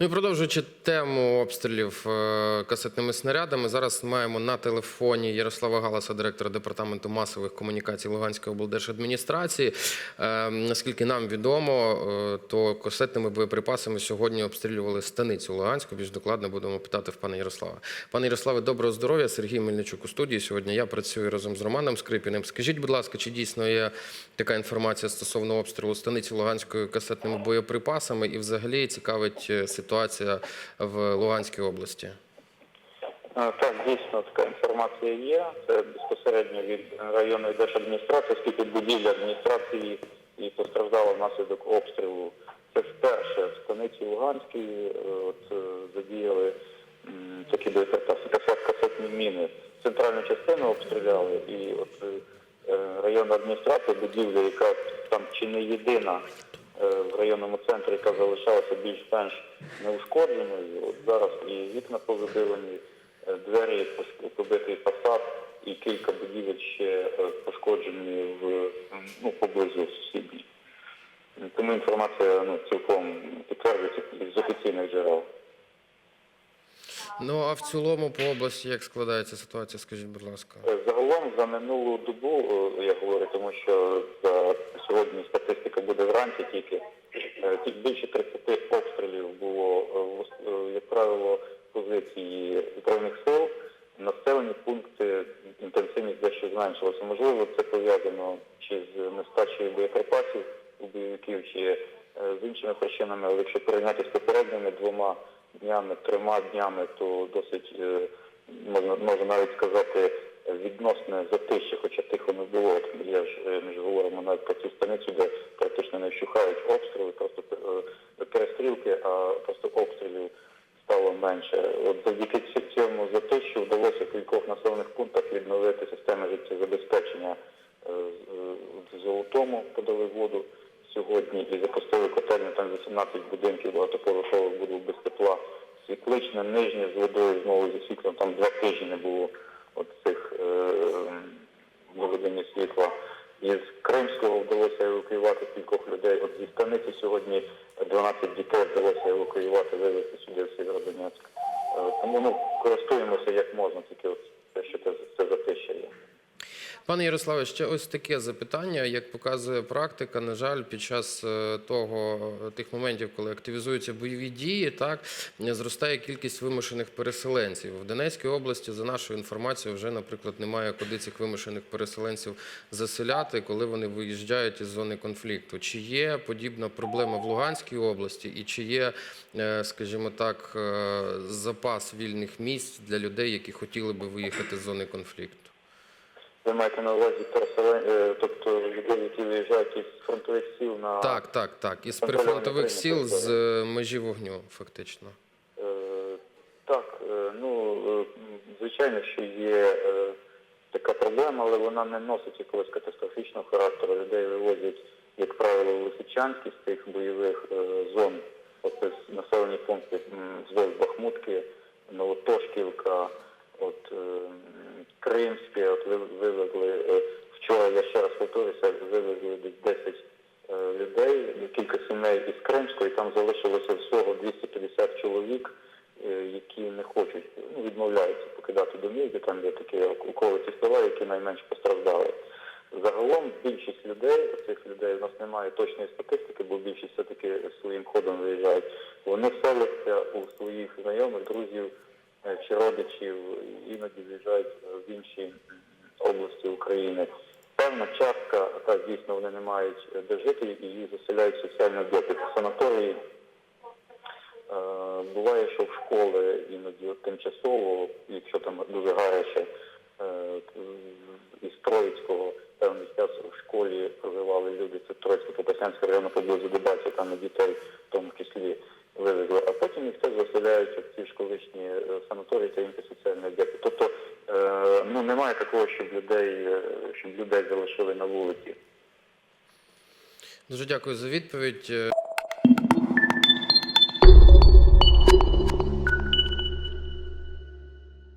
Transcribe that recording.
Ну і продовжуючи тему обстрілів е, касетними снарядами, зараз маємо на телефоні Ярослава Галаса, директора департаменту масових комунікацій Луганської облдержадміністрації. Е, Наскільки нам відомо, е, то касетними боєприпасами сьогодні обстрілювали станицю Луганську. Більш докладно будемо питати в пана Ярослава. Пане Ярославе, доброго здоров'я. Сергій Мельничук у студії. Сьогодні я працюю разом з Романом Скрипіним. Скажіть, будь ласка, чи дійсно є така інформація стосовно обстрілу станиці Луганської касетними боєприпасами, і взагалі цікавить е, ситуація в Луганській області? Так, дійсно така інформація є. Це безпосередньо від районної держадміністрації, оскільки будівля адміністрації і постраждала внаслідок обстрілу. Це вперше в станиці Луганській е, от, е, задіяли такі касетні міни. Центральну частину обстріляли і от е, районна адміністрація, будівля, яка там чи не єдина в районному центрі, яка залишалася більш-менш неушкодженою. От зараз і вікна повибивані, е, двері побитий фасад, і кілька будівель ще е, пошкоджені в ну, поблизу сусідніх. Тому інформація ну, цілком підтверджується з офіційних джерел. Ну а в цілому по області як складається ситуація? Скажіть, будь ласка. Е, Загалом за минулу добу, е, я говорю, тому що за сьогодні статистика вранці тільки. е, Тільки більше 30 обстрілів було, е, е, як правило, позиції збройних сил. Населені пункти інтенсивність дещо зменшилася. Можливо, це пов'язано чи з нестачею боєприпасів у бойовиків, чи з іншими причинами. Але якщо порівняти з попередніми двома днями, трьома днями, то досить можна можна навіть сказати відносне затище, хоча тихо не було. Я ж ми ж говоримо навіть про цю станицю, де практично не вщухають обстріли, просто е, перестрілки, а просто обстрілів стало менше. От завдяки цьому затищу вдалося в кількох населених пунктах відновити системи життєзабезпечення. Е, В Золотому подали воду сьогодні і запустили котельню, там 18 будинків багатоповерхових будуть без тепла. Світличне, нижнє з водою знову зі світлом, там два тижні не було от цих е, виведення світла. Із Кримського вдалося евакуювати кількох людей. От зі станиці сьогодні 12 дітей вдалося евакуювати, вивезти сюди в Сєвєродонецьк. Е, Тому ну, користуємося як можна, тільки от те, що це, це затища є. Пане Ярославе, ще ось таке запитання. Як показує практика, на жаль, під час е, того е, тих моментів, коли активізуються бойові дії, так зростає кількість вимушених переселенців в Донецькій області. За нашою інформацією, вже, наприклад, немає куди цих вимушених переселенців заселяти, коли вони виїжджають із зони конфлікту. Чи є подібна проблема в Луганській області, і чи є, е, скажімо так, запас вільних місць для людей, які хотіли би виїхати з зони конфлікту? Ви маєте на увазі переселен... е, тобто людей, які виїжджають із фронтових сіл на Так, так, так. Із прифронтових сіл з е, межі вогню, фактично. Е, Так, ну звичайно, що є така проблема, але вона не носить якогось катастрофічного характеру. Людей вивозять, як правило, в Лисичанські з тих бойових зон, з населені пункти звоз Бахмутки, Новотошківка, от м, Кримське, от ви- вивезли е, вчора. Я ще раз повторюся, вивезли десь 10 е, людей, кілька сімей із Кримської, там залишилося всього 250 чоловік, е, які не хочуть, ну, відмовляються покидати домівки, там є такі околиці села, які найменш постраждали. Загалом більшість людей, цих людей у нас немає точної статистики, бо більшість все-таки своїм ходом виїжджають. Вони селяться у своїх знайомих, друзів чи родичів, іноді виїжджають е, в інші області України. Певна частка, так дійсно вони не мають де жити і їх заселяють соціальні об'єкти. Санаторії. Е, Буває, що в школи іноді тимчасово, якщо там дуже гаряче, е, із Троїцького певний час в школі проживали люди, це Троїцько Попасянський район поблизу Дебальця, там і дітей в тому числі вивезли, а потім їх теж заселяють в ті ж колишні е, санаторії та інші соціальні об'єкти. Тобто е, ну, немає такого, щоб людей, е, щоб людей залишили на вулиці. Дуже дякую за відповідь.